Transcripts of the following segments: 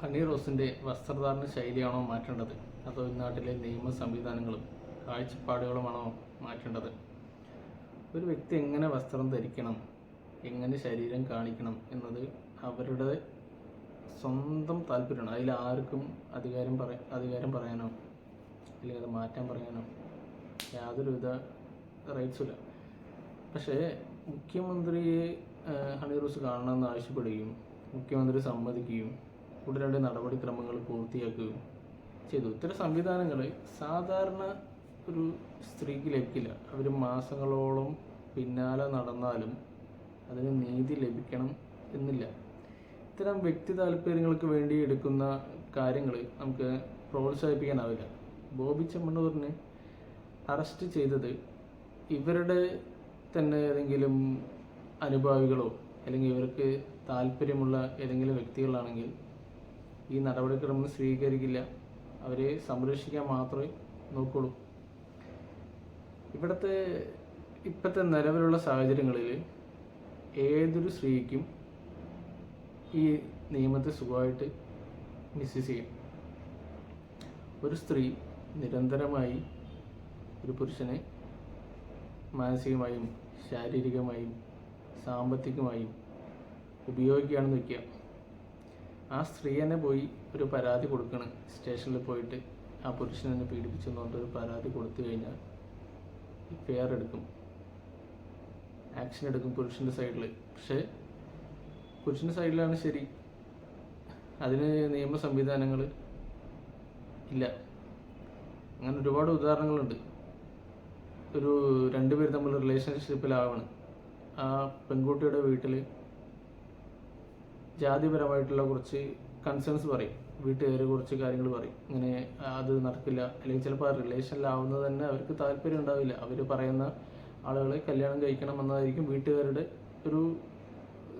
Honey റോസിന്റെ വസ്ത്രധാരണ ശൈലിയാണോ മാറ്റേണ്ടത്? അതോ നാട്ടിലെ നിയമ സംവിധാനങ്ങളും കാഴ്ചപ്പാടുകളുമാണോ മാറ്റേണ്ടത്? ഒരു വ്യക്തി എങ്ങനെ വസ്ത്രം ധരിക്കണം എങ്ങനെ ശരീരം കാണിക്കണം എന്നത് അവരുടെ സ്വന്തം താല്പര്യമാണ്. അതിൽ ആർക്കും അധികാരം പറ അധികാരം പറയാനോ അല്ലെങ്കിൽ അത് മാറ്റാൻ പറയാനോ യാതൊരുവിധ റൈറ്റ്സുമില്ല പക്ഷേ മുഖ്യമന്ത്രിയെ ഹണി റോസ് കാണണമെന്ന് ആവശ്യപ്പെടുകയും മുഖ്യമന്ത്രി സമ്മതിക്കുകയും ഉടനടി നടപടിക്രമങ്ങൾ പൂർത്തിയാക്കുകയും ചെയ്തു. ഇത്തരം സംവിധാനങ്ങൾ സാധാരണ ഒരു സ്ത്രീക്ക് ലഭിക്കില്ല. അവർ മാസങ്ങളോളം പിന്നാലെ നടന്നാലും അതിന് നീതി ലഭിക്കണം എന്നില്ല. ഇത്തരം വ്യക്തി താല്പര്യങ്ങൾക്ക് വേണ്ടി എടുക്കുന്ന കാര്യങ്ങൾ നമുക്ക് പ്രോത്സാഹിപ്പിക്കാനാവില്ല. ബോബി ചെമ്മണ്ണൂറിനെ അറസ്റ്റ് ചെയ്തത് ഇവരുടെ തന്നെ ഏതെങ്കിലും അനുഭാവികളോ അല്ലെങ്കിൽ ഇവർക്ക് താല്പര്യമുള്ള ഏതെങ്കിലും വ്യക്തികളാണെങ്കിൽ ഈ നടപടിക്രമം സ്വീകരിക്കില്ല. അവരെ സംരക്ഷിക്കാൻ മാത്രമേ നോക്കുള്ളൂ. ഇവിടുത്തെ ഇപ്പോഴത്തെ നിലവിലുള്ള സാഹചര്യങ്ങളിൽ ഏതൊരു സ്ത്രീക്കും ഈ നിയമത്തെ സുഖമായിട്ട് മിസ്യൂസ് ചെയ്യും. ഒരു സ്ത്രീ നിരന്തരമായി ഒരു പുരുഷനെ മാനസികമായും ശാരീരികമായും സാമ്പത്തികമായും ഉപയോഗിക്കുകയാണെന്ന് വയ്ക്കുക ആ സ്ത്രീ തന്നെ പോയി ഒരു പരാതി കൊടുക്കണം. സ്റ്റേഷനിൽ പോയിട്ട് ആ പുരുഷൻ പീഡിപ്പിച്ചെന്ന് പറഞ്ഞിട്ട് ഒരു പരാതി കൊടുത്തു കഴിഞ്ഞാൽ ഫെയർ എടുക്കും. ആക്ഷൻ എടുക്കും പുരുഷന്റെ സൈഡിൽ പക്ഷേ പുരുഷന്റെ സൈഡിലാണ് ശരി. അതിന് നിയമ സംവിധാനങ്ങൾ ഇല്ല. അങ്ങനെ ഒരുപാട് ഉദാഹരണങ്ങളുണ്ട്. ഒരു രണ്ടുപേർ തമ്മിൽ റിലേഷൻഷിപ്പിലാവണം ആ പെൺകുട്ടിയുടെ വീട്ടിൽ ജാതിപരമായിട്ടുള്ള കുറച്ച് കൺസേൺസ് പറയും. വീട്ടുകാർ കുറച്ച് കാര്യങ്ങൾ പറയും. ഇങ്ങനെ അത് നടക്കില്ല. അല്ലെങ്കിൽ ചിലപ്പോൾ റിലേഷനിലാവുന്നത് തന്നെ അവർക്ക് താല്പര്യം ഉണ്ടാവില്ല. അവർ പറയുന്ന ആളുകളെ കല്യാണം കഴിക്കണം എന്നതായിരിക്കും വീട്ടുകാരുടെ ഒരു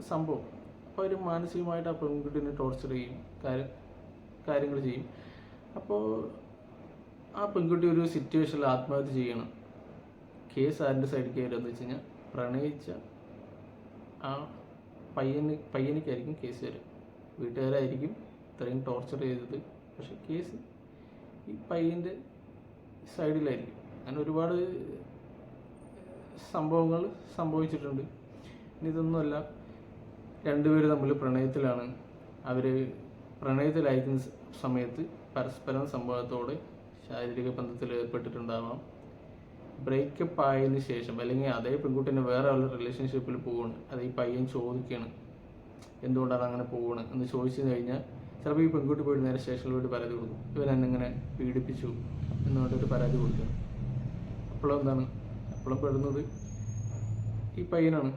സംഭവം. അപ്പോൾ അവർ മാനസികമായിട്ട് ആ പെൺകുട്ടീനെ ടോർച്ചർ ചെയ്യും. കാര്യം കാര്യങ്ങൾ ചെയ്യും. അപ്പോൾ ആ പെൺകുട്ടി ഒരു സിറ്റുവേഷനിൽ ആത്മഹത്യ ചെയ്യണം. കേസ് ആരുടെ സൈഡിലേക്ക് വരുമെന്ന് വെച്ച് കഴിഞ്ഞാൽ പ്രണയിച്ച ആ പയ്യന് പയ്യനിക്കായിരിക്കും കേസ് വരും വീട്ടുകാരായിരിക്കും ഇത്രയും ടോർച്ചർ ചെയ്തത്. പക്ഷെ കേസ് ഈ പയ്യന്റെ സൈഡിലായിരിക്കും അങ്ങനെ ഒരുപാട് സംഭവങ്ങൾ സംഭവിച്ചിട്ടുണ്ട്. ഇനി ഇതൊന്നുമല്ല രണ്ടുപേർ തമ്മിൽ പ്രണയത്തിലാണ്. അവർ പ്രണയത്തിലായിരിക്കുന്ന സമയത്ത് പരസ്പരം സംഭവത്തോടെ ശാരീരിക ബന്ധത്തിൽ ഏർപ്പെട്ടിട്ടുണ്ടാവാം. ബ്രേക്കപ്പ് ആയതിന് ശേഷം അല്ലെങ്കിൽ അതേ പെൺകുട്ടീനെ വേറെ ഉള്ള റിലേഷൻഷിപ്പിൽ പോവാണ് അത് ഈ പയ്യൻ ചോദിക്കുകയാണ് എന്തുകൊണ്ടാണ് അങ്ങനെ പോവുകയാണ് എന്ന് ചോദിച്ചു കഴിഞ്ഞാൽ ചിലപ്പോൾ ഈ പെൺകുട്ടി പോയിട്ട് നേരെ സ്റ്റേഷനിൽ പോയിട്ട് പരാതി കൊടുക്കും. ഇവൻ എന്നെ ഇങ്ങനെ പീഡിപ്പിച്ചു എന്ന് പറഞ്ഞിട്ട് പരാതി കൊടുക്കുകയാണ് അപ്പോഴും എന്താണ്? അപ്പോഴും പെടുന്നത് ഈ പയ്യനാണ്.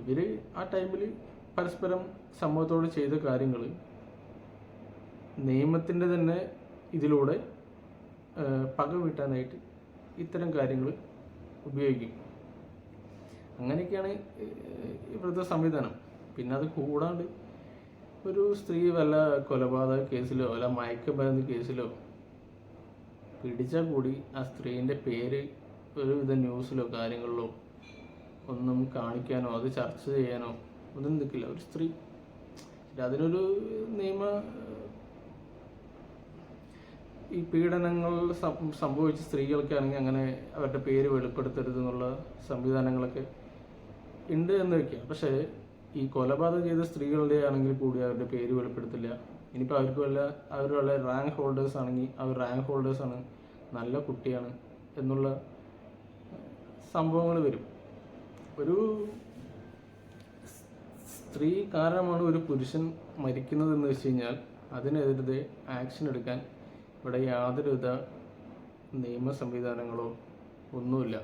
ഇവർ ആ ടൈമിൽ പരസ്പരം സമൂഹത്തോട് ചെയ്ത കാര്യങ്ങൾ നിയമത്തിന്റെ തന്നെ ഇതിലൂടെ പക വീട്ടാനായിട്ട് ഇത്തരം കാര്യങ്ങൾ ഉപയോഗിക്കും. അങ്ങനെയൊക്കെയാണ് ഇവിടുത്തെ സംവിധാനം. പിന്നെ അത് കൂടാണ്ട് ഒരു സ്ത്രീ വല്ല കൊലപാതക കേസിലോ അല്ല മയക്കുമരുന്ന് കേസിലോ പിടിച്ചാൽ കൂടി ആ സ്ത്രീന്റെ പേര് ഒരുവിധ ന്യൂസിലോ കാര്യങ്ങളിലോ ഒന്നും കാണിക്കാനോ അത് ചർച്ച ചെയ്യാനോ ഒന്നും നിൽക്കില്ല. ഒരു സ്ത്രീ അതിനൊരു നിയമ ഈ പീഡനങ്ങൾ സംഭവിച്ച സ്ത്രീകൾക്കാണെങ്കിൽ അങ്ങനെ അവരുടെ പേര് വെളിപ്പെടുത്തരുത് എന്നുള്ള സംവിധാനങ്ങളൊക്കെ ഉണ്ട് എന്ന് വെക്കുക പക്ഷേ ഈ കൊലപാതകം ചെയ്ത സ്ത്രീകളുടെ ആണെങ്കിൽ കൂടി അവരുടെ പേര് വെളിപ്പെടുത്തില്ല. ഇനിയിപ്പോൾ അവർക്ക് വല്ല അവർ റാങ്ക് ഹോൾഡേഴ്സ് ആണെങ്കിൽ അവർ റാങ്ക് ഹോൾഡേഴ്സാണ് നല്ല കുട്ടിയാണ് എന്നുള്ള സംഭവങ്ങൾ വരും. ഒരു സ്ത്രീ കാരണമാണ് ഒരു പുരുഷൻ മരിക്കുന്നത് എന്ന് വെച്ച് കഴിഞ്ഞാൽ അതിനെതിരെ ആക്ഷൻ എടുക്കാൻ ഇവിടെ യാതൊരുവിധ നിയമ സംവിധാനങ്ങളോ ഒന്നുമില്ല.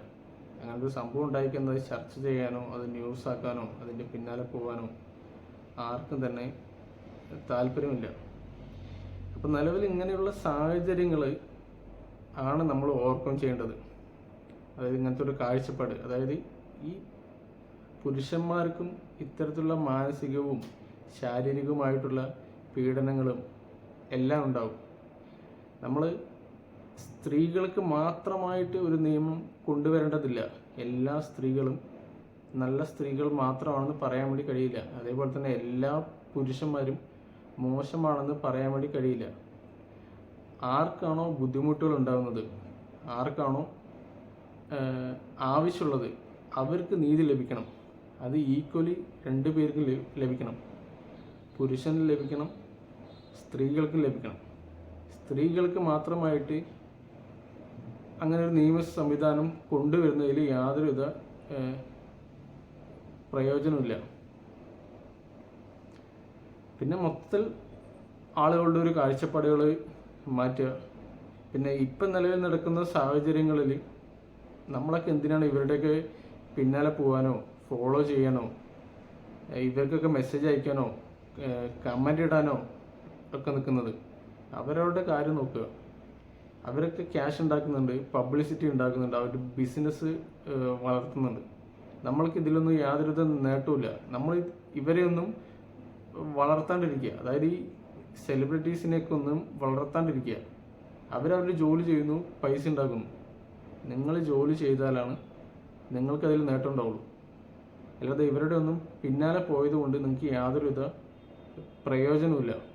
അങ്ങനത്തെ സംഭവം ഉണ്ടായിരിക്കുന്നത് ചർച്ച ചെയ്യാനോ അത് ന്യൂസ് ആക്കാനോ അതിന്റെ പിന്നാലെ പോകാനോ ആർക്കും തന്നെ താല്പര്യമില്ല. അപ്പം നിലവിൽ ഇങ്ങനെയുള്ള സാഹചര്യങ്ങൾ ആണ് നമ്മൾ ഓവർകം ചെയ്യേണ്ടത്. അതായത് ഇങ്ങനത്തെ ഒരു കാഴ്ചപ്പാട്. അതായത് ഈ പുരുഷന്മാർക്കും ഇത്തരത്തിലുള്ള മാനസികവും ശാരീരികവുമായിട്ടുള്ള പീഡനങ്ങളും എല്ലാം ഉണ്ടാവും. നമ്മൾ സ്ത്രീകൾക്ക് മാത്രമായിട്ട് ഒരു നിയമം കൊണ്ടുവരേണ്ടതില്ല. എല്ലാ സ്ത്രീകളും നല്ല സ്ത്രീകൾ മാത്രമാണെന്ന് പറയാൻ വേണ്ടി കഴിയില്ല. അതേപോലെ തന്നെ എല്ലാ പുരുഷന്മാരും മോശമാണെന്ന് പറയാൻ വേണ്ടി കഴിയില്ല. ആർക്കാണോ ബുദ്ധിമുട്ടുകൾ ഉണ്ടാകുന്നത് ആർക്കാണോ ആവശ്യമുള്ളത്? അവർക്ക് നീതി ലഭിക്കണം. അത് ഈക്വലി രണ്ടു പേർക്കും ലഭിക്കണം. പുരുഷന് ലഭിക്കണം സ്ത്രീകൾക്ക് ലഭിക്കണം. സ്ത്രീകൾക്ക് മാത്രമായിട്ട് അങ്ങനെ ഒരു നിയമ സംവിധാനം കൊണ്ടുവരുന്നതിൽ യാതൊരുവിധ പ്രയോജനമില്ല പിന്നെ മൊത്തത്തിൽ ആളുകളുടെ ഒരു കാഴ്ചപ്പാടുകൾ മാറ്റുക. പിന്നെ ഇപ്പം നിലവിൽ നടക്കുന്ന സാഹചര്യങ്ങളിൽ നമ്മളൊക്കെ എന്തിനാണ് ഇവരുടെയൊക്കെ പിന്നാലെ പോകാനോ ഫോളോ ചെയ്യാനോ ഇവർക്കൊക്കെ മെസ്സേജ് അയക്കാനോ കമന്റ് ഇടാനോ ഒക്കെ നിൽക്കുന്നത്? അവരവരുടെ കാര്യം നോക്കുക. അവരൊക്കെ ക്യാഷ് ഉണ്ടാക്കുന്നുണ്ട് പബ്ലിസിറ്റി ഉണ്ടാക്കുന്നുണ്ട് അവർ ബിസിനസ് വളർത്തുന്നുണ്ട്. നമ്മൾക്ക് ഇതിലൊന്നും യാതൊരുവിധ നേട്ടവും നമ്മൾ ഇവരെ ഒന്നും വളർത്താണ്ടിരിക്കുക. അതായത് ഈ സെലിബ്രിറ്റീസിനെയൊക്കെ ഒന്നും വളർത്താണ്ടിരിക്കുക. അവരവരുടെ ജോലി ചെയ്യുന്നു പൈസ ഉണ്ടാക്കുന്നു. നിങ്ങൾ ജോലി ചെയ്താലാണ് നിങ്ങൾക്കതിൽ നേട്ടം ഉണ്ടാവുള്ളൂ. അല്ലാതെ ഇവരുടെ ഒന്നും പിന്നാലെ പോയത് കൊണ്ട് നിങ്ങൾക്ക് യാതൊരുവിധ പ്രയോജനവുമില്ല.